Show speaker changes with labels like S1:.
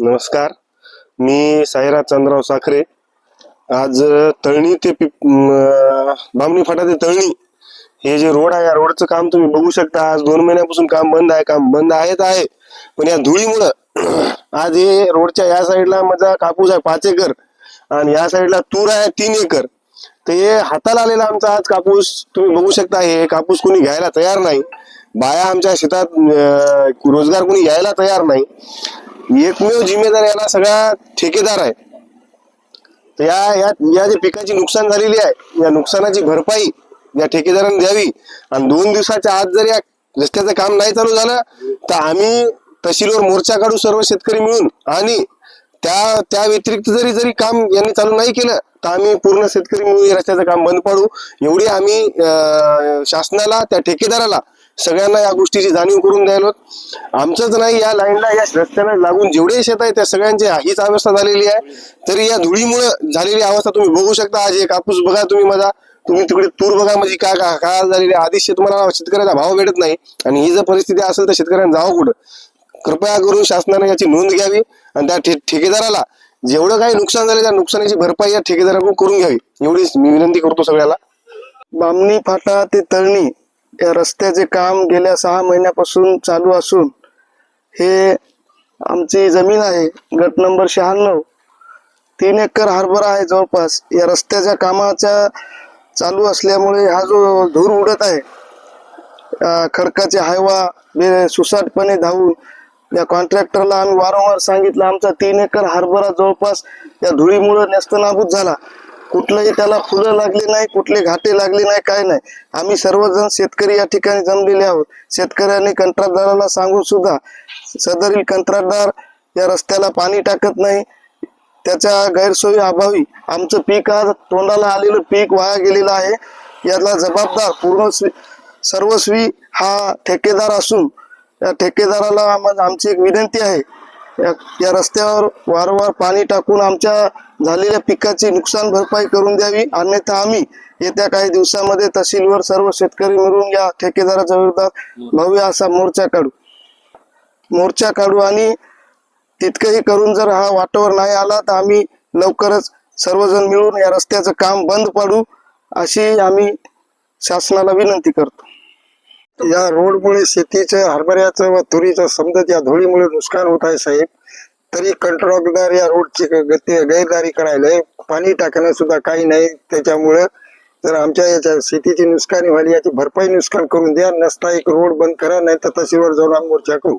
S1: नमस्कार. मी साईराज चंद्रराव साखरे. आज तळणी ते पिप बामणी फाटा ते तळणी. हे जे रोड आहे या रोडचं काम तुम्ही बघू शकता. आज दोन महिन्यापासून काम बंद आहे काम बंद आहेच आहे. पण या धुळीमुळं आज हे रोडच्या या साईडला माझा कापूस आहे पाच एकर आणि या साईडला तूर आहे तीन एकर. तर हे हाताला आलेला आमचा आज कापूस तुम्ही बघू शकता हे कापूस कोणी घ्यायला तयार नाही. बाया आमच्या शेतात रोजगार कोणी घ्यायला तयार नाही. एकमेव जिम्मेदार याला सगळा ठेकेदार आहे. तर या या या जे पिकाची नुकसान झालेली आहे या नुकसानाची भरपाई या ठेकेदाराने द्यावी. आणि दोन दिवसाच्या आत जर या रस्त्याचं काम नाही चालू झालं तर आम्ही तहसीलवर मोर्चा काढू सर्व शेतकरी मिळून. आणि त्या त्या व्यतिरिक्त जरी जरी काम यांनी चालू नाही केलं तर आम्ही पूर्ण शेतकरी मिळून रस्त्याचं काम बंद पाडू. एवढी आम्ही अं, शासनाला त्या ठेकेदाराला सगळ्यांना या गोष्टीची जाणीव करून द्यायलो आमचंच नाही या लाईनला या रस्त्याला लागून जेवढे शेत आहे त्या सगळ्यांची हीच अवस्था झालेली आहे. तरी या धुळीमुळे झालेली अवस्था तुम्ही बघू शकता. आज हे कापूस बघा तुम्ही माझा. तुम्ही तिकडे तूर बघा म्हणजे काय काय काय झालेली आहे. आधीच तुम्हाला शेतकऱ्याचा भाव भेटत नाही. आणि ही जर परिस्थिती असेल तर शेतकऱ्यांना जावं कुठं? कृपया करून शासनाने याची नोंद घ्यावी आणि त्या ठे- ठेकेदाराला जेवढं काही नुकसान झालं त्या नुकसानाची भरपाई या ठेकेदाराकडून करून घ्यावी. एवढीच मी विनंती करतो सगळ्याला.
S2: बामणी फाटा ते तळणी. या रस्त्याचे काम गेल्या सहा महिन्यापासून चालू असून हे आमची जमीन आहे गट नंबर शहाण्णव. तीन एकर हरभरा आहे जवळपास. या रस्त्याच्या कामाच्या चालू असल्यामुळे हा जो धूर उडत आहे खडकाचे हायवा बे- सुसाटपणे धावून या कॉन्ट्रॅक्टरला आम्ही वारंवार सांगितलं आमचा तीन एकर हरभरा जवळपास या धुळीमुळे नेस्तनाबूत झाला. कुठलंही त्याला फुलं लागली नाही कुठले घाटे लागले नाही काय नाही. आम्ही सर्वजण शेतकरी या ठिकाणी जमलेले आहोत. शेतकऱ्यांनी कंत्राटदाराला सांगून सुद्धा सदरील कंत्राटदार या रस्त्याला पाणी टाकत नाही. त्याच्या गैरसोयी अभावी आमचं पीक आज तोंडाला आलेलं पीक वाया गेलेलं आहे. याला जबाबदार पूर्ण सर्वस्वी हा ठेकेदार असून या ठेकेदाराला आमची एक विनंती आहे. या- या रस्त्यावर वारंवार पाणी टाकून आमच्या झालेल्या पिकाची नुकसान भरपाई करून द्यावी. अन्यथा आम्ही येत्या काही दिवसामध्ये तहसीलवर सर्व शेतकरी मिळून या ठेकेदाराच्या विरोधात भव्य असा मोर्चा काढू. मोर्चा काढू आणि तितकंही करून जर हा वाटावर नाही आला तर आम्ही लवकरच सर्वजण मिळून या रस्त्याचं काम बंद पाडू अशी आम्ही शासनाला विनंती करतो.
S3: या रोडमुळे शेतीचं हरभऱ्याचं व तुरीचं समजा या धुळीमुळे नुकसान होत आहे साहेब तरी कंत्राटदार या रोडची गैरदारी करायला पाणी टाकणं सुद्धा काही नाही. त्याच्यामुळं जर आमच्या याच्या शेतीची नुकसानी व्हायली याची भरपाई नुकसान करून द्या. नसता एक रोड बंद करा नाही तर तहसीलवर जाऊन मोर्चा करू